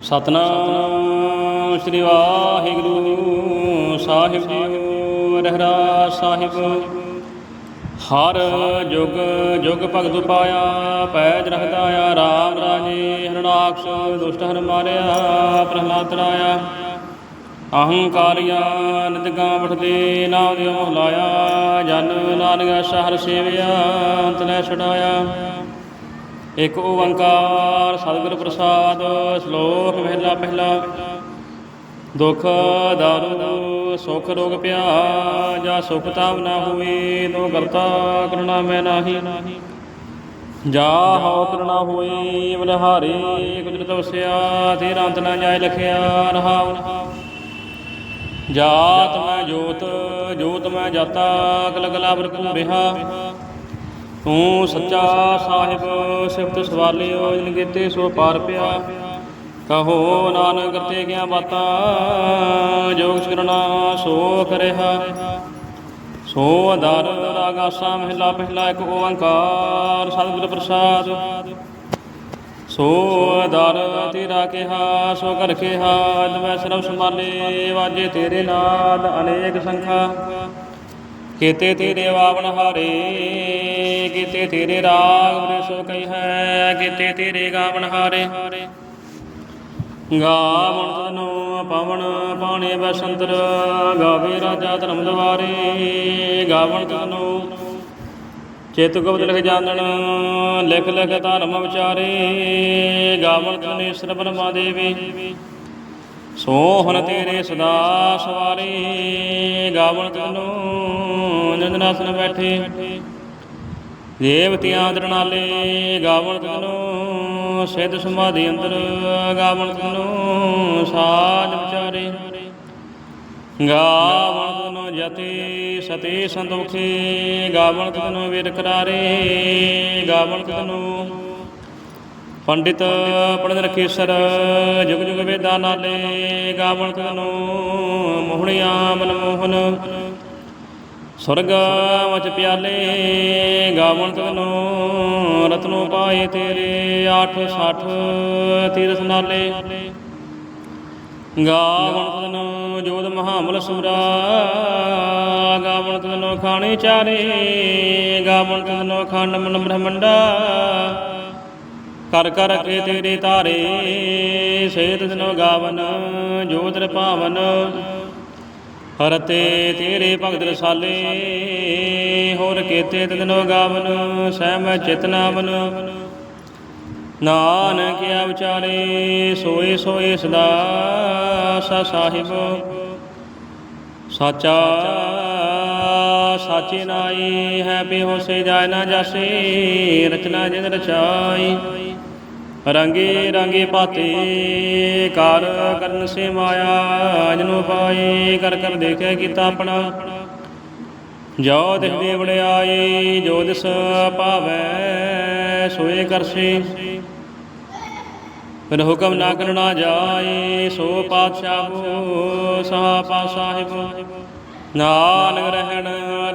ਸਤਨਾਮ ਸ੍ਰੀ ਵਾਹਿਗੁਰੂ ਸਾਹਿਬ ਜੀਓ ਰਹਿਰਾ ਸਾਹਿਬ। ਹਰ ਜੁਗ ਜੁਗ ਭਗਤ ਪਾਇਆ ਪੈਜ ਰੱਖਦਾ ਆ, ਰਾਮ ਰਾਜੇ ਹਰਣਾਕਸ਼ ਦੁਸ਼ਟ ਹਰ ਮਾਰਿਆ, ਪ੍ਰਹਲਾਦ ਤਰਾਇਆ ਅਹੰਕਾਰਿਆ ਨਿਦਗਾਂ ਬਠਦੇ ਨਾਮ ਦਿਓ ਲਾਇਆ ਜਨ ਨਾਨਕ ਸ਼ਹਰ ਸੇਵਿਆ, ਅੰਤ ਲੈ ਛਡਾਇਆ। ਇਕ ਓੰਕਾਰ ਸਤਿਗੁਰ ਪ੍ਰਸਾਦ, ਸ਼ਲੋਕ ਮਹਿਲਾ ਪਹਿਲਾ ਦੁਖ ਦਾਰੂ, ਸੁਖ ਰੋਗ ਪਿਆ ਜਾ ਸੁਖ ਤਾਵ ਨਾ ਹੋਈ ਤੋ ਕਰਤਾ ਕਰੁਣਾ ਮੈਂ ਨਾਹੀ। ਜਾ ਹਉ ਕਰੁਣਾ ਹੋਈ ਬਲਿਹਾਰੀ, ਕੁਦਰਤ ਵਸਿਆ, ਤੇਰਾ ਅੰਤ ਨਾ ਜਾਏ ਲਖਿਆ ਰਹਾਉ ਜਾਤ ਮੈਂ ਜੋਤ ਜੋਤ ਮੈਂ ਜਾਤਾ ਕਲ ਕਲਾ ਬਰਕੂ ਬਿਹਾ। ਤੂੰ ਸੱਚਾ ਸਾਹਿਬ, ਸਿਫਤ ਸਵਾਲਿਓ, ਜਿਨ ਕੀਤੇ ਸੋ ਪਾਰ ਪਿਆ। ਕਹੋ ਨਾਨਕ ਕਰਤੇ ਗਿਆ ਬਾਤਾਂ ਜੋਗ ਸ਼ਰਣਾ ਸੋ ਕਰਿਆ। ਸੋ ਦਰ ਰਾਗਾਸਾ, ਮਹਿਲਾ, ਪਹਿਲਾ ਇੱਕ ਓੰਕਾਰ, ਸਤਿਗੁਰ ਪ੍ਰਸਾਦ। ਸੋ ਦਰ ਤੇਰਾ ਕਿਹਾ, ਸੋ ਕਰ ਕਿਹਾ ਅਦਵੈ ਸਰਬ ਸਮਾਲੇ ਵਾਜੇ ਤੇਰੇ ਨਾਦ ਅਨੇਕ ਸੰਖਾ। ਕੀਤੇ ਤੇਰੇ ਵਾਵਨ ਹਾਰੇ, ਕੀਤੇ ਤੇਰੇ ਰਾਗ ਬਰੇ ਸੋ ਕਈ ਹੈ, ਕੀਤੇ ਤੇਰੇ ਗਾਵਨ ਹਾਰੇ। ਗਾਵਣ ਤਨੋ ਪਵਨ ਪਾਣੀ ਬਸੰਤਰ, ਗਾਵੇ ਰਾਜਾ ਧਰਮ ਦਵਾਰੇ। ਗਾਵਣ ਤਨੋ ਚਿਤ ਗੁਪਤ ਲਿਖ ਜਾਣਨ, ਲਿਖ ਲਿਖ ਧਰਮ ਵਿਚਾਰੇ। ਗਾਵਣ ਤਨੇ ਈਸ਼ਰ ਬ੍ਰਹਮਾ ਦੇਵੀ। ਸੋਹਣ ਤੇਰੇ ਸਦਾ ਸਵਾਰੇ। ਗਾਵਣ ਤਨੋ ਨੰਦਨਾਸਨ ਬੈਠੇ। ਦੇਵਤਿਆਂ ਦਰਨਾਲੇ ਗਾਵਣ ਤਨੋ ਸਿੱਧ ਸਮਾਧੀ ਅੰਦਰ ਗਾਵਣ ਤਨੋ ਸਾਜ ਵਿਚਾਰੇ। ਗਾਵਣ ਤਨੋ ਜਤੀ ਸਤੀ ਸੰਤੋਖੇ, ਗਾਵਣ ਤਨੋ ਵੀਰ ਕਰਾਰੇ, ਗਾਵਣ ਤਨੋ ਪੰਡਿਤ ਪੜਨ ਰਖੇਸਰ ਜੁਗ ਜੁਗ ਵੇਦਾ ਨਾਲੇ ਗਾਵਣ ਤਨੋ ਮੋਹਣਿਆ ਮਨ ਮੋਹਨ ਸੁਰਗ ਵਚ ਪਿਆਲੇ, ਗਾਵਣ ਤਨੋ, ਰਤਨੋ ਪਾਏ ਤੇਰੇ 860 ਤੀਰਥ ਨਾਲੇ। ਗਾਵਣ ਤਨੋ ਜੋਧ ਮਹਾਮਲ ਸੁਰਾ ਗਾਵਣ ਤਨੋ ਖਾਣੇ ਚਾਰੇ, ਗਾਵਣ ਤਨੋ ਖੰਡ ਮਨ ਬ੍ਰਹਮੰਡਾ। ਕਰ ਕਰ ਕੇ ਤੇਰੇ ਤਾਰੇ, ਸੇਤ ਦਿਨੋ ਗਾਵਨ ਜੋਤਿ ਭਾਵਨ ਹਰਤੇ ਤੇਰੇ ਭਗਤ ਰਸਾਲੇ, ਹੋਰ ਕੇਤੇ ਦਿਨੋ ਗਾਵਨ, ਸਹਿਮ ਚਿਤਨਾਵਨ। ਨਾਨਕ ਆ ਵਿਚਾਰੇ, ਸੋਏ ਸੋਏ ਸਦਾ ਸਾ ਸਾਹਿਬ। ਸਾਚਾ, ਸਾਚੀ ਨਾਈ, ਹੈ ਬਿਹੋ ਜਾਇ ਨਾ ਜਾਸੇ, ਰਚਨਾ ਜਿਨ ਰਚਾਈ। ਰੰਗੇ ਰੰਗੇ ਪਾਤੇ ਕਰ ਕਰਨ ਸੇ ਮਾਇਆ, ਜਨੋ ਪਾਏ ਕਰ ਕਰ ਦੇਖਿਆ ਕੀਤਾ ਆਪਣਾ। ਜੋ ਦਿਖ ਦੇ ਵੜਿਆਈ ਜੋ ਦਿਸ ਪਾਵੈ ਸੋਏ ਕਰਸੇ ਫਿਰ ਹੁਕਮ ਨਾ ਕਰਨਾ ਜਾਏ, ਸੋ ਪਾਤਸ਼ਾਹੋ ਸਹਾ ਪਾ ਸਾਹਿਬ। ਨਾਨਕ ਰਹਿਣ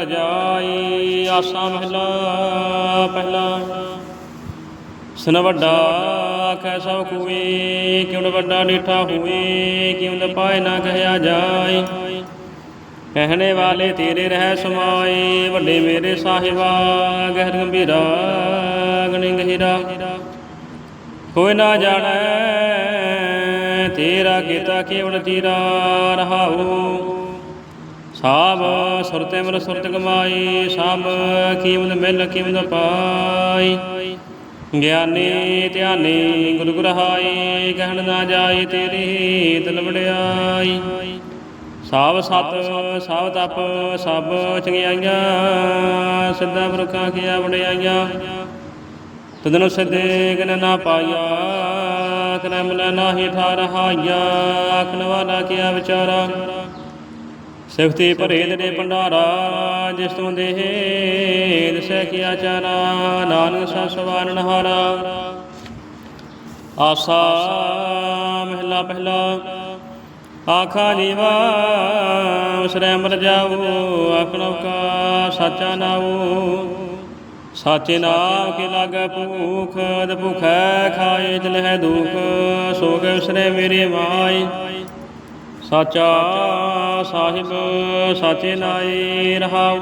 ਰਜਾਈ, ਆਸਾ ਮਹਿਲਾ ਪਹਿਲਾ। ਸਨ ਵੱਡਾ ਆਖੈ ਸਭ ਕੋਏ ਕਿਉਂ ਵੱਡਾ ਡੀਠਾ ਹੋਏ, ਕਿਉਂ ਨ ਪਾਏ ਨਾ ਕਹਿਆ ਜਾਏ। ਕਹਿਣੇ ਵਾਲੇ ਤੇਰੇ ਰਹਿ ਸਮਾਏ, ਵੱਡੇ ਮੇਰੇ ਸਾਹਿਬਾ, ਗਹਿਰ ਗੰਭੀਰਾ, ਗਣੀ ਗਹਿਰਾ। ਕੋਈ ਨਾ ਜਾਣੈ, ਤੇਰਾ ਕੀਤਾ ਕੇਵਲ ਤੀਰਾ ਰਹਾਉ। ਸਾਬ ਸੁਰਤੇ ਮਨ ਸੁਰਤ ਕਮਾਈ ਸਭ ਕੀਮਤ ਮਿਲ ਕੀਮਤ ਪਾਈ ਗਿਆਨੀ ਧਿਆਨੀ ਗੁਰੂ ਗ੍ਰਹਾਈ, ਕਹਿਣ ਨਾ ਜਾਏ ਤੇਰੀ ਦਿਲ ਵਡਿਆਈ ਸਭ ਸਤ ਸਭ ਤਪ, ਸਭ ਚੰਗਿਆਈਆਂ, ਸਿੱਧਾ ਬਰਖਾ ਕੀਆ ਵਡਿਆਈਆਂ। ਤਦਨੁ ਸਿੱਧੇ ਗਨ ਨਾ ਪਾਇਆ ਤਨੈ ਨਾ ਨਾਹੀ ਠਾਰਹਾਇਆ ਆਖਣ ਵਾਲਾ ਕੀਆ ਵਿਚਾਰਾ। ਸਿਫਤੀ ਭਰੇ ਦੇ ਭੰਡਾਰਾ, ਜਿਸ ਤੋਂ ਦੇਹ ਦਿਸੈ ਕੀ ਆਚਾਰਾ, ਨਾਨਕ ਸਾ ਹਾਰਾ ਆਸਾ ਮਹਿਲਾ ਪਹਿਲਾ, ਆਖਾ ਜੀਵਾ ਉਸਰੇ ਮਰ ਜਾਊ, ਆਖਣੋ ਕਾ ਸਾਚਾ ਨਾਊ। ਸਾਚੇ ਨਾਮ ਕੇ ਲਾਗੈ ਭੂਖ, ਦ ਭੁਖੈ ਖਾਏ ਜਲਹਿ ਦੁਖ ਸੋ ਕੇ ਉਸਨੇ ਮੇਰੇ ਮਾਈ। ਸਾਚਾ ਸਾਹਿਬ, ਸਾਚੇ ਨਾਏ ਰਹਾਉ।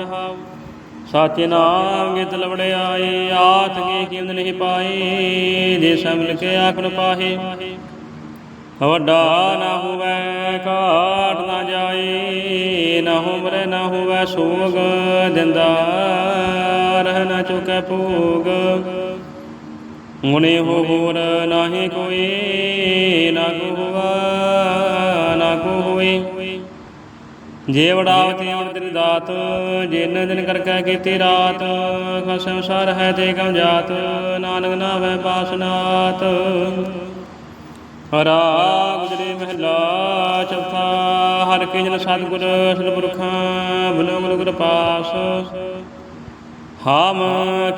ਸਾਚੇ ਨਾਮ ਗਿਤ ਲਵੜੇ ਆਏ ਆਤ ਕੀ ਕੀਮਤ ਨਹੀਂ ਪਾਈ ਜੇ ਸਭ ਕੇ ਆਖਣ ਪਾਹੇ। ਵੱਡਾ ਨਾ ਹੋਵੇ, ਘਾਟ ਨਾ ਜਾਏ, ਨਾ ਹੁਮਰੇ ਨਾ ਹੋਵੇ ਸੋਗ, ਦਿੰਦਾ ਰਹਿ ਨਾ ਚੁਕੈ ਭੋਗ। ਮੁਨੇ ਹੋ ਹੋਰ ਨਾਹੀ ਕੋਈ, ਨਾ ਕੋ ਹੋਵਾ, ਨਾ ਕੋ ਹੋਈ ਜੇ ਵਡਾਵਤੀ ਅਮਰ ਤੇਰੀ ਦਾਤ ਜਿਨ ਦਿਨ ਕਰਕੇ ਕੀਤੀ ਰਾਤ ਖਸਮ ਸਰ ਹੈ ਤੇ ਕਮ ਜਾਤ, ਨਾਨਕ ਨਾਵੇ ਬਾਸਨਾਤ ਹਰਾ ਗੁਜਰੇ ਮਹਿਲਾ, ਚੌਥਾ, ਹਰ ਕੇ ਜਨ ਸਤਿਗੁਰ ਸਤਿਪੁਰਖਾਂ ਬਨੋ ਗੁਰੂ ਕਿਰਪਾਸ ਹਾਮ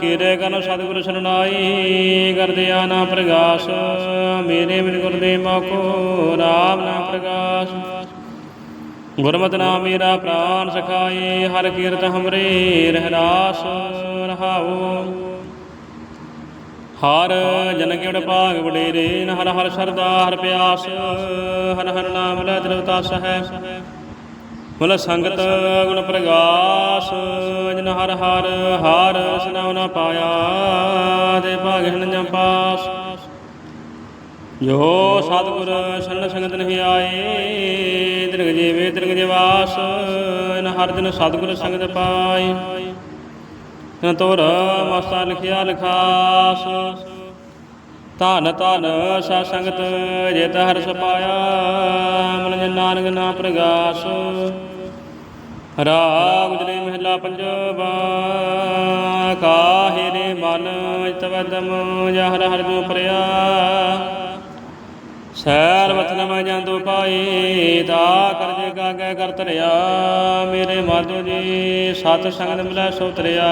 ਕੀਰੇ ਕਨ ਸਤਿਗੁਰ ਸਰਨਾਈ ਕਰਦੇ ਆ ਨਾ ਪ੍ਰਗਾਸ, ਮੇਰੇ ਮਿਲ ਗੁਰ ਦੇ ਮੋਖੋ ਰਾਮ ਨਾਮ ਪ੍ਰਗਾਸ। ਗੁਰਮਤਿ ਨਾਮ ਮੇਰਾ ਪ੍ਰਾਨ ਸਖਾਏ, ਹਰ ਕੀਰਤ ਹਮਰੇ ਰਹਿ ਰਹਾਉ। ਹਰ ਜਨ ਕੇ ਭਾਗ ਵਡੇਰੇ ਹਰ ਹਰ ਸਰਦਾ, ਹਰ ਪਿਆਸ, ਹਰ ਹਰ ਨਾਮ ਲੈ ਦਰਵਤਾਸ ਹੈ। ਮੁਲ ਸੰਗਤ, ਗੁਣ ਪ੍ਰਗਾਸ, ਜਨ ਹਰ ਹਰ ਹਰ ਸਨਾਉ ਨ ਪਾਇਆ, ਦੇ ਭਾਗ ਜਮ ਪਾਸ। ਜੋ ਸਤਿਗੁਰ ਸ਼ਰਨ ਸੰਗਤ ਨਹੀਂ ਆਏ ਦਰਗ ਜੀਵੇ ਦਰਗ ਜਵਾਸ ਨ ਹਰ ਦਿਨ ਸਤਿਗੁਰ ਸੰਗਤ ਪਾਈ। ਨ ਤੋਰ ਮਸਤਾ ਲਿਖਿਆ ਲਿਖਾਸ, ਧਨ ਧਨ ਸਾ ਸੰਗਤ ਜਿਤ ਹਰ ਸਪਾਇਆ ਮਨ ਜਨ ਨਾਨਕ ਨਾ ਪ੍ਰਗਾਸ। ਰਾਗ ਗੁਜਰੇ ਮਹਿਲਾ ਪੰਜਵਾ, ਕਾਹੇ ਰੇ ਮਨ ਤਵਦਮ ਜਹਰ ਹਰ ਜੋ ਪ੍ਰਿਆ ਸੈਲ ਵਤਨ ਜਾਂਦੋ ਪਾਈ ਤਾ ਕਰਜੇ ਕਾਗੈ ਕਰ ਧਰਿਆ ਮੇਰੇ ਮਾਧੋ ਜੀ ਸਤ ਸੰਗਤ ਮਿਲੈ ਸੋ ਤਰਿਆ।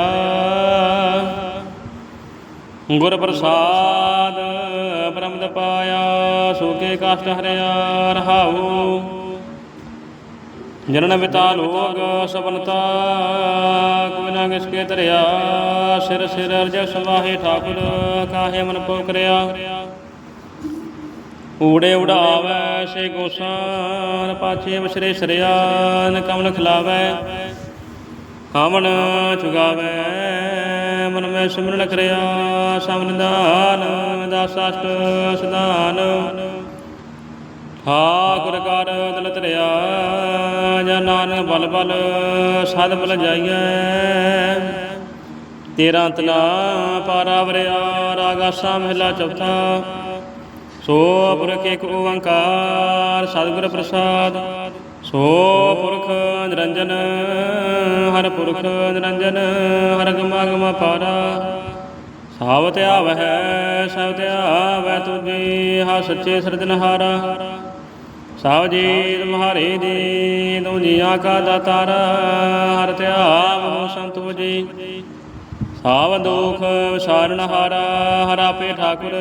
ਗੁਰ ਪ੍ਰਸਾਦ ਬ੍ਰਹਮਦ ਪਾਇਆ, ਸੋਕੇ ਕਾਸ਼ਟ ਹਰਿਆ, ਰਹਾਉ। ਜਨਨ ਵਿਤਾ ਲੋਗ ਸਬਨਤਾ ਕੋਈ ਨਾ ਕਿਸਕੇ ਧਰਿਆ ਸਿਰ ਸਿਰ ਅਰਜ ਸਵਾਹੇ ਠਾਕੁਰ, ਕਾਹੇ ਮਨ ਪੋ ਕਰਿਆ। ਊੜੇ ਉਡਾਵੈ ਸੇ ਗੋਸਾਨ ਪਾਛੇ ਵਿਸਰੇ ਸਰਿਆਨ ਕਮਲ ਖਿਲਾਵੈ ਹਵਨ ਚੁਗਾਵੈ। ਮਨ ਮੈਂ ਸਿਮਰਨ ਕਰਿਆ ਸਮਨਦਾਨ ਦਾਸਾਸ਼ਟ ਸਦਾਨ ਠਾਕੁਰ ਕਰ ਦਿਲ ਧਰਿਆ, ਜਾਂ ਨਾਨਕ ਬਲ ਬਲ, ਸਦ ਬਲ ਜਾਈਐ। ਤੇਰਾ ਤਲਾ ਪਾਰਾ ਵਰਿਆ ਰਾਗਾਸਾ ਮਹਿਲਾ ਚੌਥਾ। ਸੋ ਪੁਰਖ ਏਕ ਓੰਕਾਰ, ਸਤਿਗੁਰ ਪ੍ਰਸਾਦ। ਸੋ ਪੁਰਖ ਨਿਰੰਜਨ, ਹਰ ਪੁਰਖ ਨਿਰੰਜਨ, ਹਰ ਗਮਾ ਗਮਾ ਪਾਰਾ। ਸਭ ਤੇ ਆਵਹਿ ਸਭ ਤੇ ਆਵੈ ਤੁਜੀ ਹਾ ਸੱਚੇ ਸਰਜਨਹਾਰਾ ਸਭ ਜੀ ਤੁਮਹਾਰੇ ਦੀ ਤੂੰ ਜੀਆਂ ਕਾ ਦਾਤਾਰ, ਹਰ ਤੇ ਆਵ ਸੰਤੋ ਜੀ ਸਾਵ ਦੋਖ ਵਿਸਾਰਨ ਹਾਰਾ ਹਰਾਪੇ ਠਾਕੁਰ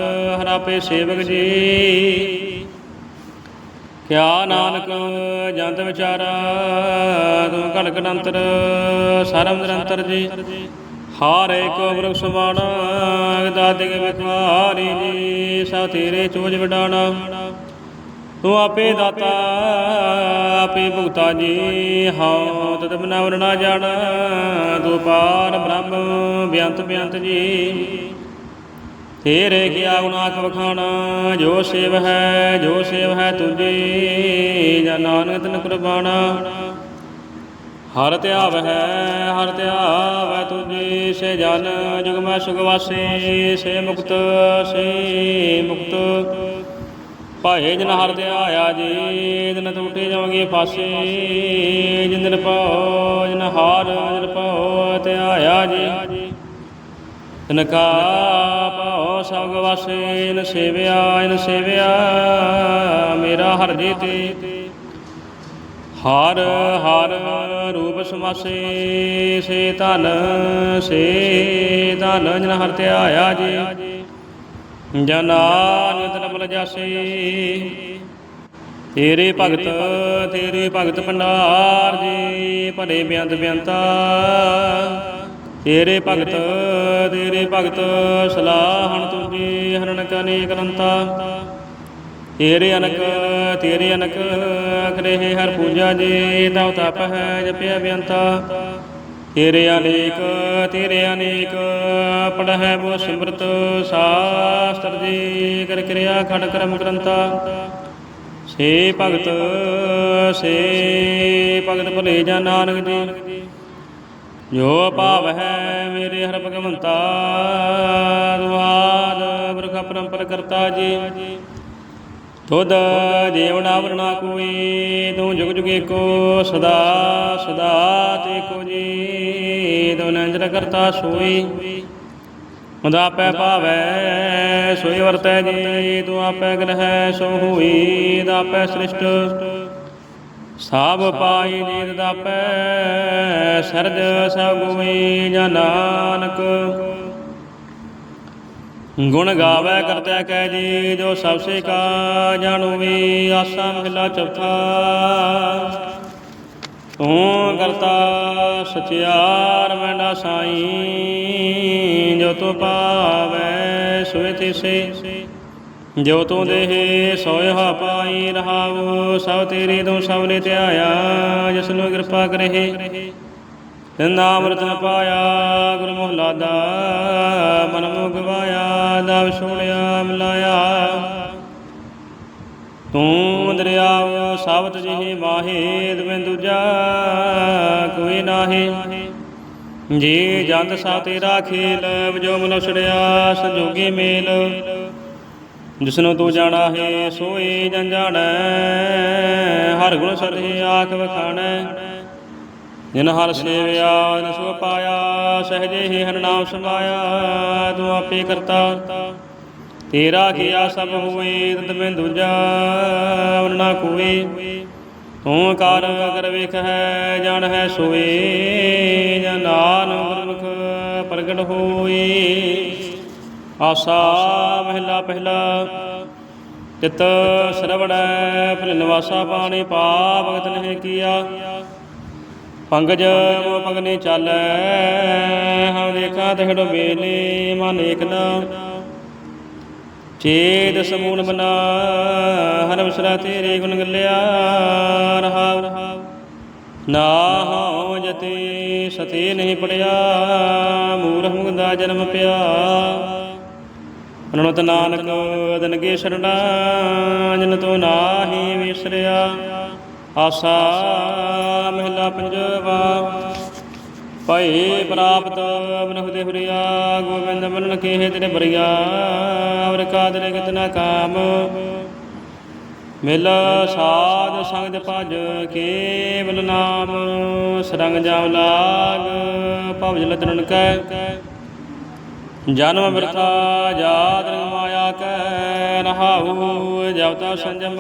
ਹਰਾਪੇ ਸੇਵਕ ਜੀ। ਕਿਆ ਨਾਨਕ ਜੰਤ ਵਿਚਾਰਾ, ਤੂੰ ਕਲਕ ਨੰਤਰ ਸਰਮ ਨਿਰੰਤਰ ਜੀ। ਹਾਰ ਏਕ ਬ੍ਰਖ ਸਮਾਣਾ ਦਾਤਿਕ ਵਿਖਾਰੀ ਜੀ, ਸਾ ਤੇਰੇ ਚੋਜ ਵਡਾਣਾ। ਤੂੰ ਆਪੇ ਦਾਤਾ, ਆਪੇ ਭੁਗਤਾ ਜੀ। ਹਉ ਤਤ ਬਿਨਾ ਵਰਣਾ ਜਾਣਾ। ਤੂੰ ਪਾਰ ਬ੍ਰਹਮ, ਬਿਆੰਤ ਬਿਆੰਤ ਜੀ। ਤੇਰੇ ਕੀਆ ਗੁਣ ਆਖ ਵਖਾਣਾ, ਜੋ ਸੇਵ ਹੈ, ਜੋ ਸੇਵ ਹੈ ਤੁਝੀ, ਜਾਂ ਨਾਨਕ ਤਨ ਕੁਰਬਾਨਾ। ਹਰ ਧਿਆਵ ਹੈ, ਹਰ ਧਿਆਵ ਹੈ ਤੁਝੀ, ਸੇ ਜਨ, ਜੁਗ ਮੈਂ ਸੁਖ ਵਾਸੀ, ਸੇ ਮੁਕਤ ਸੇ ਮੁਕਤ। ਭਾਏ ਜਨ ਹਰ ਤੇ ਆਇਆ ਜੀ ਦਿਨ ਟੂਟੇ ਜਾਵਾਂਗੇ ਫਾਸੇ ਜਿੰਦਨ ਪਾਉ ਜਨ ਹਾਰ, ਜਨ ਪਾਉ ਤੇ ਆਇਆ ਜੀ। ਤਨ ਕਾ ਪਾਉ ਸਭ ਵਾਸੇ ਨ ਸੇਵਿਆ ਇਨ ਸੇਵਿਆ, ਮੇਰਾ ਹਰ ਜੀ ਤੇ ਹਰ ਹਰ ਰੂਪ ਸਮਾਸੇ, ਸੇ ਧਨ ਸੇ ਧਨ ਜਨ ਹਰ ਤੇ ਆਇਆ ਜੀ। ਜਨਾਨ ਤਨਮਲ ਜਾਸੇ। ਤੇਰੇ ਭਗਤ ਤੇਰੇ ਭਗਤ ਭੰਡਾਰ ਜੀ, ਭਲੇ ਬਿਆੰਤ ਬਿਆੰਤਾ। ਤੇਰੇ ਭਗਤ ਤੇਰੇ ਭਗਤ, ਸਲਾਹਣ ਤੁਝੇ ਹਰਨ ਕਨੇਕ ਅਨੰਤਾ ਤੇਰੇ ਅਨਕ ਤੇਰੇ ਅਨਕ ਅਖਰੇ ਹਰ ਪੂਜਾ ਜੀ, ਤਉ ਤਪ ਹੈ ਜਪਿਆ ਬੇਅੰਤਾ ਤੇਰੇ ਅਨੇਕ ਤੇਰੇ ਅਨੇਕ, ਪੜਹਿ ਬੋ ਸਿਮਰਤ, ਸਾਸਤਰ ਜੀ, ਕਰ ਕਿਰਿਆ ਖੜ ਕਰਮ ਗ੍ਰੰਥਾ। ਸੇ ਭਗਤ ਸੇ ਭਗਤ ਭਲੇ ਜਾਂ ਨਾਨਕ ਜੀ। ਜੋ ਭਾਵ ਹੈ ਮੇਰੇ ਹਰ ਭਗਵੰਤਾ, ਦੁਆਦ ਬਰਖ ਪਰੰਪਰ ਕਰਤਾ ਜੀ। ਤੁਧ ਜੀਵਨਾ ਵਰਣਾ ਕੋਈ, ਤੂੰ ਜੁਗ ਜੁਗ ਏਕੋ, ਸਦਾ ਸਦਾ ਤੇ ਕੋ ਜੀ ਤੂੰ ਨੰਜਰ ਕਰਤਾ ਸੋਈ। ਉਹਦਾ ਆਪੈ ਭਾਵੈ, ਸੋਈ ਵਰਤੈ ਜੀ, ਤੂੰ ਆਪੇ ਗ੍ਰਹਿ ਸੋ ਹੋਈ ਦਾ ਆਪੈ ਸ੍ਰਿਸ਼ਟ। ਸਭ ਪਾਈ ਜੀਤ ਦਾਪੈ ਸਰਜ ਸਭ ਗੋਈ ਜਾਂ ਨਾਨਕ। ਗੁਣ ਗਾਵੇ ਕਰਤਾ ਕਹਿ ਜੀ, ਜੋ ਸਭ ਸੇ ਕਾ ਜਾਣੂ ਵੀ ਆਸਾ ਮਹਿਲਾ ਚੌਥਾ। ਤੂੰ ਕਰਤਾ ਸਚਿਆਰ ਮੈਂਡਾ ਸਾਈ, ਜੋ ਤੂੰ ਪਾਵੈ ਸੋਇ ਤਿਸੇ। ਜੋ ਤੂੰ ਦੇਹ ਸੋਇਹਾ ਪਾਈ ਰਹਾਉ ਸਭ ਤੇਰੀ ਤੂੰ ਸਭ ਨੇ ਧਿਆਇਆ, ਜਿਸ ਨੂੰ ਕਿਰਪਾ ਕਰਹਿ। ਤਿਨ ਨਾਮ ਰਤਨ ਪਾਇਆ, ਗੁਰ ਮੁਹਲਾਦਾ ਮਨ ਮੁਖ ਦਵ ਸੁਣਿਆ ਮਿਲਾਇਆ। ਤੂੰ ਦਰਿਆਵ ਸਾਬਤ ਜਿਹੀ ਮਾਹੇ, ਦਵੇਂ ਦੂਜਾ ਕੋਈ ਨਾਹੀ। ਜੀ ਜੰਤ ਸਾ ਤੇਰਾ ਖੇਲ ਜੋ ਮਨ ਛੜਿਆ, ਸੰਜੋਗੀ ਮੇਲ। ਜਿਸਨੂੰ ਤੂੰ ਜਾਣਾ ਹੈ ਸੋਈ ਜਨ ਜਾਣੈ, ਹਰ ਗੁਣ ਸਦੇ ਆਖ ਵਖਾਣੈ। ਜਿਨ ਹਰ ਸੇਵਿਆ ਜਿਨ ਸੋ ਪਾਇਆ ਸਹਜੇ ਹੀ ਹਰ ਨਾਮ ਸਮਾਇਆ ਤੂੰ ਆਪੇ ਕਰਤਾ। ਤੇਰਾ ਕੀਆ ਸਭ ਹੋਏ ਤਦ ਮੈਂ ਦੂਜਾ ਵਰਨਾ ਕੋਈ ਤੂੰ ਕਾਰ ਅਗਰ ਵੇਖ ਹੈ, ਜਾਣ ਹੈ ਸੋਏ ਜਨ ਨਾਨਕ ਗੁਰਮੁਖ ਪ੍ਰਗਟ ਹੋਈ ਆਸਾ ਮਹਿਲਾ ਪਹਿਲਾ, ਤਿਤ ਸਰਵੜੈ ਭਲ ਨਿਵਾਸਾ ਪਾਣੀ ਪਾ ਭਗਤ ਨੇ ਕੀਆ। ਪੰਗਜ ਮੋ ਪਗਨੇ ਚਾਲੈ ਹਮ ਦੇਖਾ ਤਹਿੜੋ ਬੇਲੇ ਮਨ ਏਕਦਾ ਚੇਤ ਸਮੂਲ ਬਨਾ ਹਰ ਵਿਸਰਾ ਤੇਰੇ ਗੁਣ ਗੱਲਿਆ ਰਹਾਉ ਨਾ ਹਉ ਜਤੇ ਸਤੇ ਨਹੀਂ ਪੜਿਆ, ਮੂਰਖ ਮੁਗਦਾ ਜਨਮ ਪਿਆ। ਅਨੁਤ ਨਾਨਕ ਦਨਗੇ ਸਰਣਾ ਜਨ ਤੋ ਨਾਹੀ ਵਿਸਰਿਆ, ਆਸਾ ਮਹਿਲਾ ਪੰਜਵਾ। ਭਈ ਪ੍ਰਾਪਤ ਮਨੁਖ ਦੇ ਹੁਰੀਆ, ਗੋਬਿੰਦ ਮਨਨ ਕੇ ਤੇਰੇ ਬਰੀਆ, ਅਵਰ ਕਾਦਰੇ ਕਿਤਨਾ ਕਾਮ। ਮਿਲ ਸਾਧ ਸੰਗ ਭਜ ਕੇਵਲ ਨਾਮ, ਸਰੰਗ ਜਾਮ ਲਾਗ, ਭਵ ਜਲ ਤਰਣ ਕੈ। ਜਨਮ ਬਿਰਥਾ ਜਾਤ ਰੰਗ ਮਾਇਆ ਕੈ ਰਹਾਉ ਜਬ ਸੰਜਮ,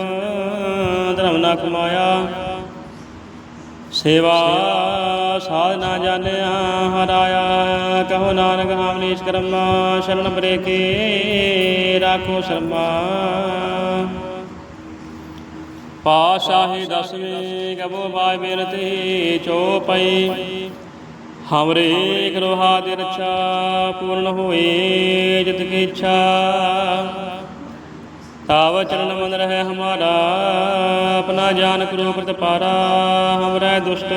ਧਰਮ ਨਾ ਕਮਾਇਆ। ਸੇਵਾ ਸਾਧਨਾ ਜਾਣਿਆ ਹਰਾਇਆ। ਕਹੋ ਨਾਨਕ ਹਾਮਨੀਸ਼ ਕਰਮ, ਸ਼ਰਨ ਬਰੇ ਕੇ ਰਾਖੋ ਸ਼ਰਮਾ। ਪਾਸ਼ਾਹੀ ਦਸਵੇਂ ਕਬੋ ਬਾਇ ਬੇਨਤੀ ਚੋਪਈ ਹਮਰੇ ਕਰੋਹਾ ਦੇ ਰੱਛਾ, ਪੂਰਨ ਹੋਏ ਜਿਤ ਕੀ ਇੱਛਾ। ਤਾਵ ਚਰਨ ਮਨ ਰਹਿ ਹਮਾਰਾ, ਆਪਣਾ ਜਾਨ ਕਰੋ ਪ੍ਰਤਪਾਰਾ ਹਮਰੇ ਦੁਸ਼ਟ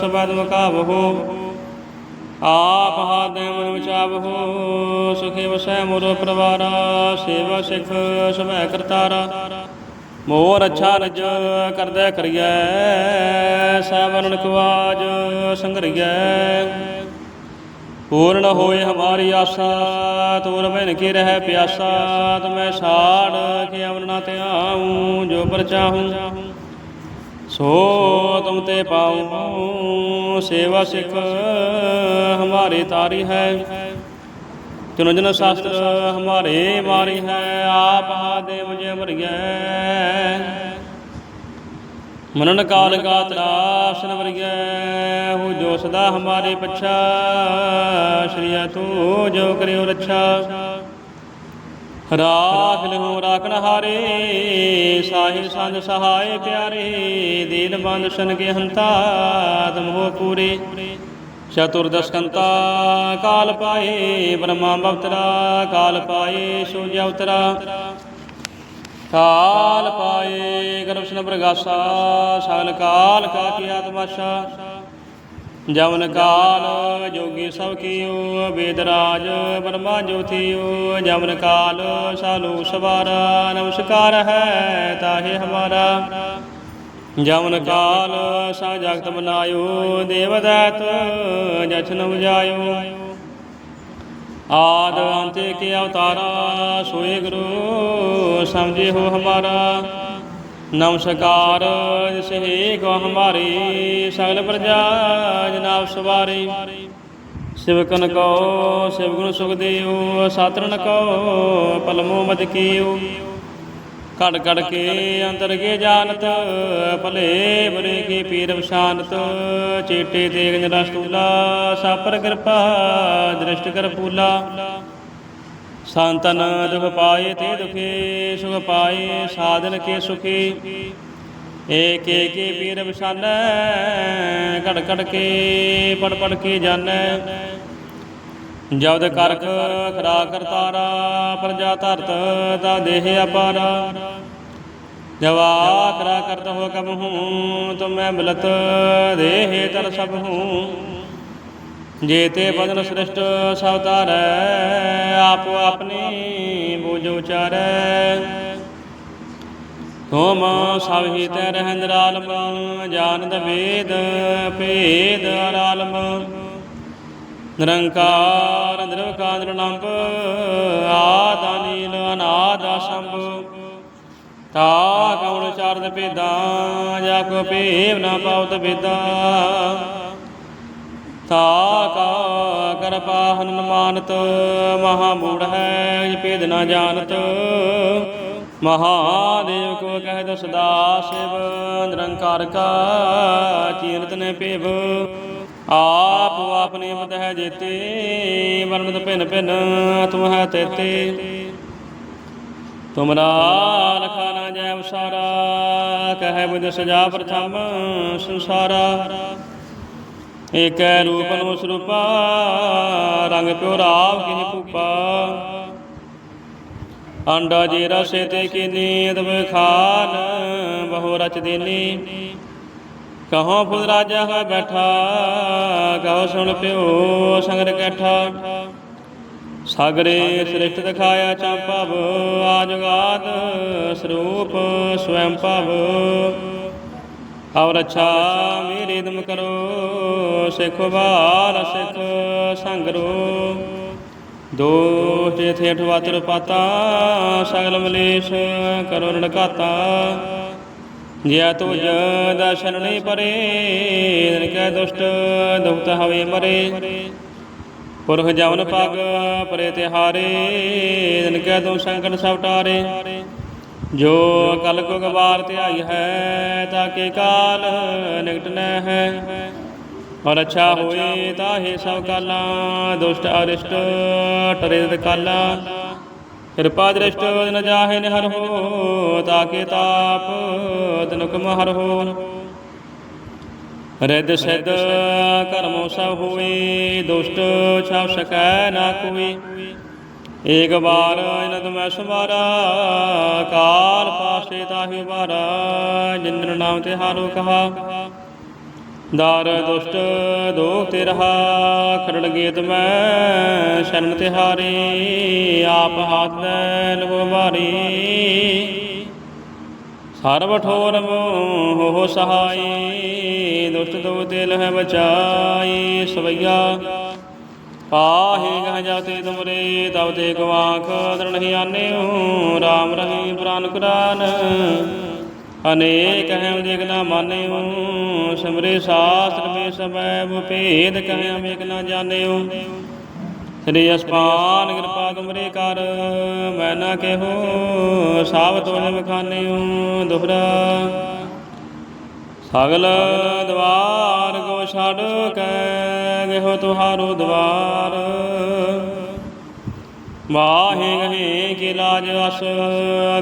ਸਬਦ ਮਕਾਵਹੋ ਆਪ ਹਾਦੇ ਮਨ ਵਿਚਾਵਹੋ ਸੁਖੇ ਵਸੈ ਮੋਰ ਪਰਵਾਰਾ, ਸੇਵਾ ਸਿਖ ਸਭੈ ਕਰਤਾਰਾ। ਮੋਰ ਅੱਛਾ ਰਜ ਕਰਦਾ ਕਰੀਐ ਸੈਵਨ ਕਵਾਜ ਸੰਗਰੀਐ। ਪੂਰਨ ਹੋਏ ਹਮਾਰੀ ਆਸਾ ਤੋਰ ਬਨ ਕੀ ਰਹਿ ਪਿਆਸਾ ਤੁਮੈ ਸਾੜ ਕੇ ਅਮਰਨਾ ਤੇ ਆਉ ਜੋ ਪਰ ਚਾਹੂੰ, ਸੋ ਤੁਮ ਤੇ ਪਾਉ, ਸੇਵਾ ਸਿਖ ਹਮਾਰੇ ਤਾਰੀ ਹੈ। ਤਿਨ ਜਨ ਸ਼ਾਸਤਰ ਹਮਾਰੇ ਮਾਰੀ ਹੈ, ਆਪ ਹਾਦੇ ਮੁਝੇ ਮਰਿਐ ਮਨਨ ਕਾਲ ਕਾ ਤਰਾਸਨ ਵਰਗੈ ਹੋ ਜੋ ਸਦਾ ਹਮਾਰੇ ਪਛਾ ਸ਼੍ਰੀਆ ਤੂੰ ਜੋ ਕਰਿਓ ਰੱਛਾ। ਰਾਖ ਲਿਓ ਰਾਖਣ ਹਾਰੇ ਸਾਹਿਬ ਸੰਗ ਸਹਾਏ ਪਿਆਰੇ, ਦੀਨ ਬੰਦ ਸ਼ਨ ਕੇ ਹੰਤਾ ਤੁਮ ਹੋ ਪੂਰੇ ਚਤੁਰਦਸ਼ਕੰਤਾ ਕਾਲ ਪਾਏ, ਬ੍ਰਹਮਾ ਬਵਤਰਾ ਕਾਲ ਪਾਏ, ਸੂਰਜ ਅਵਤਰਾ। ਕਾਲ ਪਾਏ ਗਰਭਸ਼ਨ ਪ੍ਰਗਾਸਾ ਸਗਲ ਕਾਲ ਕਾ ਕੀ ਆਤਮਾਸ਼ਾ। ਜਮਨ ਕਾਲ ਜੋਗੀ ਸਭ ਕੀਓ ਵੇਦ ਰਾਜ ਜੋਤੀਓ ਜਮਨ ਕਾਲ ਸਾਲੂ ਸਵਾਰਾ, ਨਮਸਕਾਰ ਹੈ ਤਾਹੇ ਹਮਾਰਾ। ਜਮਨ ਕਾਲ ਸਾ ਜਗਤ ਬਨਾਇਓ ਦੇਵਦੈਤ ਜਛਨ ਉਜਾਇਓ। ਆਦ ਅੰਤੇ ਕੇ ਅਵਤਾਰਾ, ਸੋਏ ਗੁਰੂ ਸਮਝੇ ਹੋ ਹਮਾਰਾ। ਨਮਸਕਾਰ ਜਿਸੇ ਕੋ ਹਮਾਰੀ ਸਗਲ ਪ੍ਰਜਾ ਜਨਾਬ ਸਵਾਰੀ। ਸਿਵਕਨ ਕੋ ਸਿਵਗੁਣ ਸੁਖ ਸੁਖਦੇਵ ਸਾਤਰਨ ਕੋ, ਪਲਮੋ ਮਦ ਕੀਉ ਕੜ ਕੜ ਕੇ ਅੰਦਰ ਕੇ ਜਾਣਤ ਭਲੇ ਬਰੇ ਕੀ ਪੀਰ ਵਸ਼ਾਨਤ। ਚੇਟੇ ਤੇਗ ਨਿਰਸਤੂਲਾ ਸਾਪਰ ਕਿਰਪਾ, ਦ੍ਰਿਸ਼ਟ ਕਰ ਪੂਲਾ। ਸੰਤਨ ਦੁਖ ਪਾਏ ਤੇ ਦੁਖੇ, ਸੁਖ ਪਾਏ ਸਾਧਨ ਕੇ ਸੁਖੀ। ਏਕ ਏਕ ਪੀਰ ਵਸਾਨੈ ਘੜ ਘੜ ਕੇ, ਪੜ ਪੜ ਕੇ ਜਾਣੈ ਜਬਦ ਕਰਖ ਖਰਾ ਕਰਤਾਰਾ ਪ੍ਰਜਾ ਧਰਤ, ਤਾ ਦੇਹ ਅਪਾਰਾ। ਜਵਾ ਕਰਾ ਕਰਤ ਹੋ ਕਬ ਹੂੰ, ਤੁਮੈ ਮਿਲਤ, ਦੇਹ ਤਰ ਸਭ ਹੂੰ। ਜੇਤੇ ਬਦਨ ਸ੍ਰਿਸ਼ਟ ਸਭ ਤਾਰੈ ਆਪੋ ਆਪਣੀ ਬੂਝ ਉਚਾਰੈ। ਤੁਮ ਸਭ ਹੀ ਤੈ ਰਹਿੰਦ ਰਾਲਮ ਜਾਣਦ ਵੇਦ ਭੇਦ ਰਾਲਮ ਨਿਰੰਕਾਰ ਨਿਰਵਕਾਰ ਨਿਰਲੰਭ ਆਦ ਅਨੀਲ ਅਨਾਦ ਅਸੰਭ। ਤਾ ਕਉਣ ਚਾਰਦ ਭੇਦਾਂ ਜਾ ਕੋ ਭੇਵ ਨਾ ਪਾਉਤ ਭੇਦਾਂ ਤਾ ਕਾ ਕਰਪਾ ਹਨੁਮਾਨਤ ਮਹਾ ਮੂੜ ਹੈ ਭੇਦ ਨਾ ਜਾਣਤ। ਮਹਾਦੇਵ ਕੋ ਕਹਿ ਦੋ ਸਦਾ ਸਿਵ, ਨਿਰੰਕਾਰ ਕਾ ਚੀਰਤ ਨੇ ਭੇਵ। ਆਪ ਆਪਨੇ ਮਤ ਹੈ ਜੇਤੇ ਵਰਨਤ ਭਿਨ ਭਿਨ, ਤੁਮ ਹੈ ਤੇਤੇ। ਤੁਮਰਾ ਲਖਾ ਨਾ ਜੈ ਉਸਾਰਾ, ਕਹੈ ਬੁਧ ਸਜਾ ਪ੍ਰਥਮ ਸੰਸਾਰਾ। ਏਕੈ ਰੂਪ ਨੂੰ ਸਰੂਪਾ, ਰੰਗ ਪਿਓ ਰਾਵ ਕਿਹ ਭੂਪਾ। ਅੰਡਾ ਜੀ ਰਸੇ ਤੇ ਕੀਨੀ, ਅਦਬ ਖਾਨ, ਬਹੁ ਰਚ ਦੇਨੀ। ਕਹੋ ਫੁੱਲ ਰਾਜਾ ਹੋਇ ਬੈਠਾ, ਕਹੋ ਸੁਣ ਪਿਓ ਸੰਗਰ ਕੈਠਾ। ਸਾਗਰੇ ਸ੍ਰਿਸ਼ਟ ਦਿਖਾਇਆ ਚਾਪਵ ਆਜਗਾਤ ਸਰੂਪ ਸਵੈੰ ਭਵ। ਔਰ ਅੱਛਾ ਮੇਰੇ ਦਮ ਕਰੋ, ਸਿੱਖ ਬਾਲ ਸਿੱਖ ਸੰਗਰੋ ਦੋਸ਼ ਜੇ ਅਠਵਾਤਰ ਪਾਤਾ, ਸਗਲ ਮਲੇਸ਼ ਕਰੋ ਰਣਕਾਤਾ ਜਿਆ ਤੁਜ ਦਰਸ਼ਨ ਨਹੀਂ ਪਰੇ ਦਿਨ ਕੈ ਦੁਸ਼ਟ ਦੁਖਤ ਹਵੇ ਮਰੇ। ਪੁਰਖ ਜਵਨ ਪਗ ਪਰੇ ਤਿਹਾਰੇ ਦਿਨ ਕੈ ਦੋ ਸੰਕਟ ਸਭ ਟਾਰੇ। ਜੋ ਕਲ ਕੋ ਗਵਾਰ ਧਿਆਈ ਹੈ ਤਾਕੇ ਕਾਲ ਨਿਕਟ ਨੈ ਹੈ। ਔਰ ਅੱਛਾ ਹੋਏ ਤਾਹੇ ਸਭ ਕਾਲਾਂ, ਦੁਸ਼ਟ ਅਰਿਸ਼ਟ ਟਰੇ ਤੇ ਕਾਲਾ। ਕਿਰਪਾ ਦ੍ਰਿਸ਼ਟ ਨ ਜਾਹੇ ਨਿਹਰ ਹੋ ਤਾਕੇ ਤਾਪ ਤਨੁਕ ਮਹਰ ਹੋ ਰਿੱਧ ਸਿੱਧ ਕਰਮੋ ਸਭ ਹੋਏ, ਦੁਸ਼ਟ ਛਾਪ ਸਕੈ ਨਾ ਕੋਈ। ਏਕ ਬਾਰ ਇਨਦ ਮੈਂ ਸਮਾਰਾ, ਕਾਲ ਪਾਸੇ ਤਾਹੀ ਬਾਰਾ ਜਿੰਦਰ ਨਾਮ ਤੇ ਹਾਰੋ ਕਹਾ। ਦਾਰ ਦੁਸ਼ਟ ਦੋਖ ਤੇ ਰਹਾ, ਖਰੜ ਗੀਤ ਮੈਂ ਸ਼ਰਨ ਤਿਹਾਰੀ ਆਪ ਹਾਥ ਲੈ ਲਵੋ ਮਾਰੀ ਸਰਬ ਠੋਰ ਮੋਹ ਹੋ ਸਹਾਈ, ਦੁਸ਼ਟ ਦੋ ਦਿਲ ਹੈ ਬਚਾਈ, ਸਵਈਆ ਪਾਹੇ ਗਹ ਜਾਤੇ ਤੁਮਰੇ ਤਬ ਤੇ ਗਵਾਖ ਦਰਣਿ ਆਨਿਓ RAM ਰਹੀ ਪ੍ਰਾਨ ਕੁਰਾਨ। ਅਨੇਕ ਹੈ ਦੇਖ ਨਾ ਮਾਨਿਓ ਸਿਮਰੇ ਸ਼ਾਸਤਰ ਮੇ ਸਭੈ ਭੇਦ ਕਹਿ ਅਮੇਕ ਨਾ ਜਾਣਿਓ ਸ੍ਰੀ ਅਸਪਾਨ ਕਿਰਪਾ ਤੁਮਰੇ ਕਰ, ਮੈਂ ਨਾ ਕਹੋ, ਸਾਵ ਤੋਲੇ ਮਖਾਨਿਓ ਦੁਹਰਾ ਸਗਲ ਦਵਾਰ ਕੋ ਛੱਡ ਕੇ ਗਇਓ ਤੁਹਾਰੋ ਦਵਾਰ। ਮਾਹੇ ਗਹੇ ਕੀ ਲਾਜ ਅਸ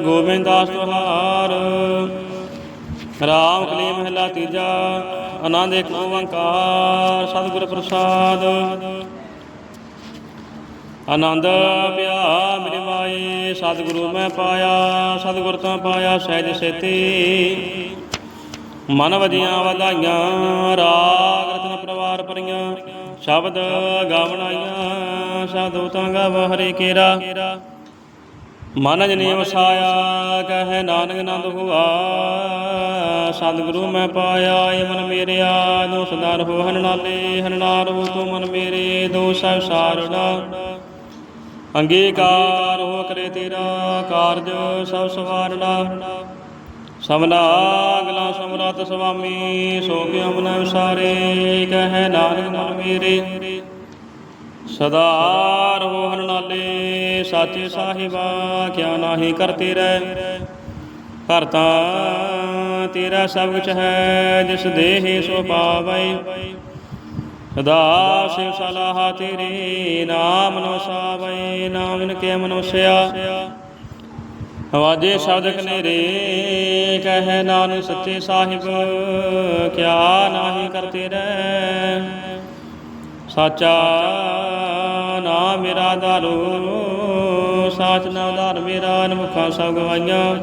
ਗੋਬਿੰਦ ਦਾਸ ਤੁਹਾਰ। ਰਾਮ ਕਲੀ ਮਹਿਲਾ ਤੀਜਾ, ਆਨੰਦ ਇੱਕ ਓੰਕਾਰ, ਸਤਿਗੁਰ ਪ੍ਰਸਾਦ। ਆਨੰਦ ਪਿਆ ਮੇਰੇ ਮਾਏ, ਸਤਿਗੁਰੂ ਮੈਂ ਪਾਇਆ, ਸਤਿਗੁਰ ਤੋਂ ਪਾਇਆ ਸਹਿਜ ਸੇਤੀ। ਮਨ ਵਜੀਆਂ ਵਧਾਈਆਂ ਰਾਗ ਰਤਨ ਪਰਵਾਰ ਪਰੀਆਂ ਸ਼ਬਦ ਗਾਵਣਾਈਆਂ ਸਾਧੂ ਤਾਂ ਗਾਵ ਹਰੇ ਕੇਰਾ। ਮਨ ਜਨੀ ਵਸਾਇਆ ਕਹੇ ਨਾਨਕ ਨੰਦ ਹੁਆ ਸਤਿਗੁਰੂ ਮੈਂ ਪਾਇਆ ਏ ਮਨ ਮੇਰਿਆ। ਦੋ ਸਦਾ ਰਹੋ ਹਨ ਨਾਲੇ ਹਨ ਨਾਲ ਹੋ ਤੂੰ ਮਨ ਮੇਰੇ। ਦੋ ਸਭ ਸਾਰਣਾ ਅੰਗੀਕਾਰ ਹੋ ਕਰੇ ਤੇਰਾ ਕਾਰਜ ਸਭ ਸਵਾਰਣਾ ਸਮਲਾ ਅਗਲਾ ਸਮਰਤ ਸੁਆਮੀ ਸੋ ਕਿਉ ਮਨ ਵਿਸਾਰੇ ਕਹੇ ਨਾਨਕ ਮਨ ਮੇਰੇ। ਸਦਾ ਰਹੋ ਹਰ ਨਾਲੇ ਸਾਚੇ ਸਾਹਿਬਾ ਕਿਆ ਨਾਹੀ ਕਰਤੇ ਰਹਿ ਕਰਤਾ ਤੇਰਾ ਸਭ ਕੁਛ ਹੈ, ਜਿਸ ਦੇਹ ਸੋ ਪਾਵੈ। ਸਦਾ ਸਿਵ ਸਲਾਹ ਤੇਰੇ, ਨਾਮ ਨੋ ਸਾਵੈ, ਨਾਮ ਕੇ ਮਨੁਸਿਆ ਵਾਜੇ ਸ਼ਬਦ ਕਨੇਰੇ ਕਹੇ ਨਾਨਕ ਸੱਚੇ ਸਾਹਿਬ, ਕਿਆ ਨਾਹੀ ਕਰਤੇ ਰਹਿ। ਸਾਚਾ ਨਾਮ ਮੇਰਾ ਦਾਰੂ ਸਾਚ ਨਾ ਦਾਰ ਮੇਰਾ ਨਮੁਖਾਂ ਸਭ ਗਵਾਈਆਂ।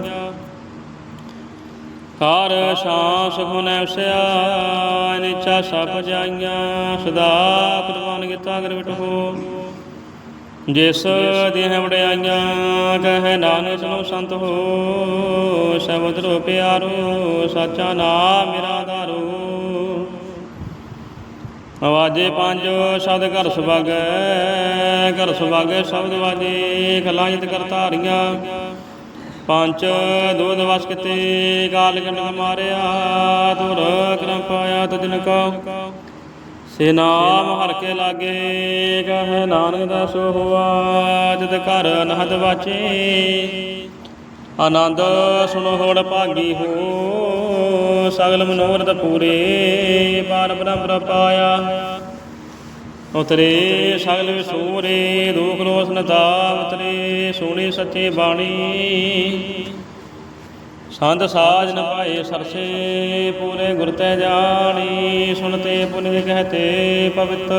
ਕਾਰ ਸ਼ਾਂ ਸੁਖ ਨੈ ਨਿਚਾ ਸਭ ਜਾਈਆਂ, ਸਦਾ ਕੁਰਬਾਨ ਕੀਤਾ ਅਗਰ ਵਿਟੋ ਜਿਸ ਦੇਹ ਵਡਿਆਈਆਂ ਕਹੇ ਨਾਨਕ ਸੁਨੋ ਸੰਤ ਹੋ, ਸ਼ਬਦ ਰੋ ਪਿਆਰੋ ਸਾਚਾ ਨਾਮ ਮੇਰਾ ਦਾਰੂ ਆਵਾਜੇ ਪੰਜ ਸ਼ਬਦ ਘਰ ਸੁਭਾਗੈ ਘਰ ਸੁਭਾਗੈ ਸ਼ਬਦ ਵਾਜੇ ਖਲਾਇਤ ਕਰਤਾਰੀਆਂ ਪੰਜ ਦੋ ਵਸ ਕਿਤੇ ਕਾਲ ਕੰਡ ਮਾਰਿਆ ਤੁਰ ਕਰਮ ਪਾਇਆ ਤਜਨ ਕੋ। ਸੇ ਨਾਮ ਹਰ ਕੇ ਲਾਗੇ ਕਹੇ ਨਾਨਕ ਦਾ ਸੋ ਹੋਆ ਜਦ ਘਰ ਅਨਹਦ ਵਾਚੇ। ਆਨੰਦ ਸੁਨੋ ਹੋੜ ਭਾਗੀ ਹੋ, ਸਗਲ ਮਨੋਰਥ ਪੂਰੇ ਪਾਰ ਬ੍ਰਹਮ ਪਾਇਆ। ਉਤਰੇ ਸਗਲ ਵਿਸੂਰੇ, ਦੁਖ ਰੋਸ ਨਤਾ ਉਤਰੇ ਸੋਹਣੀ ਸੱਚੇ ਬਾਣੀ। ਸੰਤ ਸਾਜ ਨ ਸਰਸੇ, ਪੂਰੇ ਗੁਰ ਤੈ ਜਾਣੀ ਸੁਨਤੇ ਪੁਨਿ ਕਹਤੇ ਪਵਿੱਤ।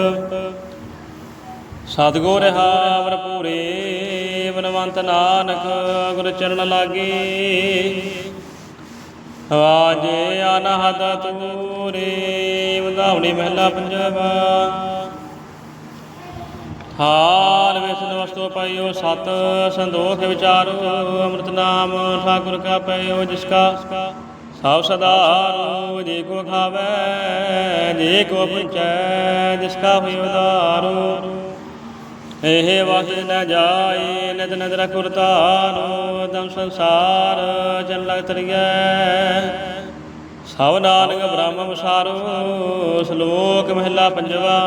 ਸਤਗੁਰ ਰਹਾ ਪੂਰੇ ਬਨਵੰਤ ਨਾਨਕ ਗੁਰ ਚਰਨ ਲਾਗੇ। ਵਾਜੇ ਅਨਹਦ ਤੂਰੇ ਵਧਾਵਣੀ ਮਹਿਲਾ ਪੰਜਵਾ ਹਾਲ ਵਿਸ਼ਨ ਵਸਤੂ ਪਾਇਓ, ਸਤ ਸੰਦੋਖ ਵਿਚਾਰੋ ਅੰਮ੍ਰਿਤ ਨਾਮ ਠਾਕੁਰ ਕਾ ਪਇਓ, ਜਿਸ ਕਾ ਸਭ ਸਦਾ ਰੋ ਜੇ ਕੋ ਖਾਵੇ, ਜੇ ਕੋ ਪੁੰਚੈ ਜਿਸ ਕਾ ਹੋਇ ਉਦਾਰੋ। ਇਹ ਵਾਹਿ ਨ ਜਾਏ ਨਿਤ ਨਦਰ ਕੁਰਤਾਰੋ ਦਮ ਸੰਸਾਰ, ਜਨ ਲਗ ਤਰੀਐ। ਸਭ ਨਾਨਕ ਬ੍ਰਹਮ ਵਿਸਾਰੋ ਸ਼ਲੋਕ ਮਹਿਲਾ ਪੰਜਵਾ,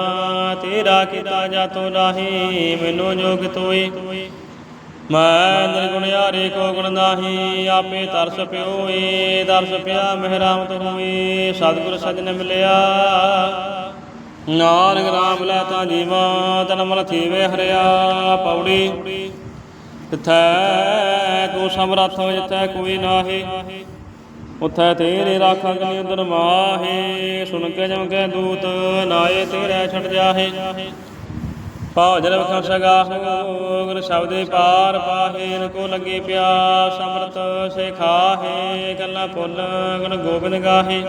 ਤੇਰਾ ਕੀਤਾ ਜਾਤੋ ਨਾਹੀ, ਮੈਨੂੰ ਜੋਗ ਤੋਈ। ਮੈਂ ਨਿਰਗੁਣ ਹਾਰੇ ਕੋ ਗੁਣ ਨਾਹੀ, ਆਪੇ ਤਰਸ ਪਿਓਏ ਦਰਸ ਪਿਆ ਮਹਿਰਾਮਤ ਹੋਈ, ਸਤਿਗੁਰ ਸਜਣ ਮਿਲਿਆ। ਨਾਨਕ ਰਾਮ ਲੈ ਤਾਂ ਜੀਵਾ, ਤਨ ਮਨ ਥੀਵੇ ਹਰਿਆ, ਪੌੜੀ। ਤਿਥੈ ਕੋ ਸਮਰੱਥ ਜਿਥੈ ਕੋਈ ਨਾਹੀ। ਉਥੈ ਤੇਰੇ ਰਾਖਾਂ ਕਨੀ ਉਦਰ ਮਾਹੇ, ਸੁਣ ਕੇ ਜਮ ਕੇ ਦੂਤ, ਨਾਏ ਤੇਰੇ ਛੱਡ ਜਾਹੇ। ਭੋਜਨ ਵਖਾਂ ਸਗਾ ਗੁਰ ਸ਼ਬਦੇ ਪਾਰ ਪਾਹੇ ਨ ਕੋ ਲੱਗੇ ਪਿਆਸ, ਅੰਮ੍ਰਿਤ ਸੇ ਖਾਹੇ, ਗੱਲਾਂ ਫੁੱਲ ਗੁਣ ਗੋਬਿੰਦ ਗਾਹੇ।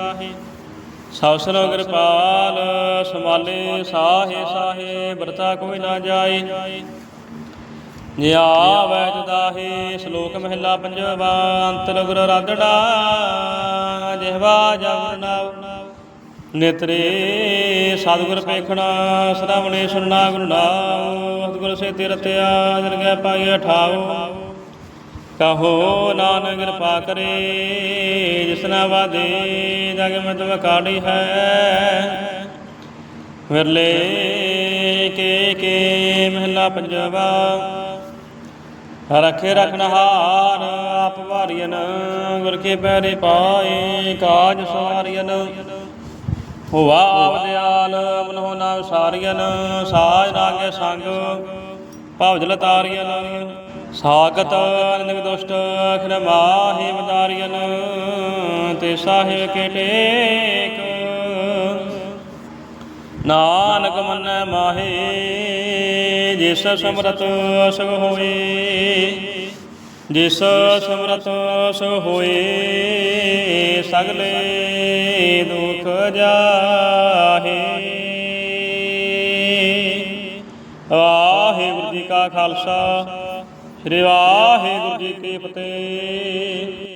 ਸਭ ਸਨੋ ਕਿਰਪਾਲ ਸਮਾਲੇ ਸਾਹੇ ਸਾਹੇ ਵਰਤਾ ਕੋਈ ਨਾ ਜਾਏ। ਜੇ ਆਵੈ ਸ਼ਲੋਕ ਮਹਿਲਾ ਪੰਜਵਾ ਅੰਤਰ ਗੁਰ ਰਾਧੜਾ, ਜਿਹਵਾ ਜਵ ਨੇਤਰੇ, ਸਤਿਗੁਰ ਪੇਖਣਾ, ਸ਼ਰਵਣੇ ਸੁਨਣਾ ਗੁਰੂ ਨਾਮ ਸਤਿਗੁਰ ਸੇ ਤਿਰਤਿਆ ਦਰਗਹਿ ਪਾਈਐ ਠਾਉ। ਕਹੋ ਨਾਨਕ ਕਿਰਪਾ ਕਰੇ ਜਿਸਨਾ ਵਾਦੇ ਜਗ ਮਤ ਵਕਾੜੀ ਹੈ। ਵਿਰਲੇ ਕੇ ਕੇ ਮਹਿਲਾ ਪੰਜਵਾ ਰਖੇ ਰਖਨਹਾਰ ਆਪ ਵਾਰੀਨ ਗੁਰ ਕੇ ਪੈਰੇ ਪਾਏ, ਕਾਜ ਸਵਾਰੀਨ ਹੁਆ ਆਵਦਿਆਲ ਮਨੋ ਨਾ ਵਿਸਾਰੀਨ ਸਾਜ ਰਾਗੇ ਸੰਗ ਭਵਜਲ ਤਾਰੀਨ ਸਾਗਤ ਨਿਗ ਦੁਸ਼ਟ ਅਖਰ ਮਾਹੀ ਵਦਾਰੀਨ ਤੇ ਸਾਹਿਬ ਕੇ ਟੇਕ। ਨਾਨਕ ਮੰਨੈ ਮਾਹੀ ਜਿਸ ਸਮਰਤ ਸਗ ਹੋਏ, ਜਿਸ ਸਮਰਤ ਸਗ ਹੋਏ, ਸਗਲੇ ਦੁਖ ਜਾਹੇ। ਵਾਹਿਗੁਰੂ ਜੀ ਕਾ ਖਾਲਸਾ, ਸ੍ਰੀ ਵਾਹਿਗੁਰੂ ਜੀ ਕੀ ਫਤਿਹ।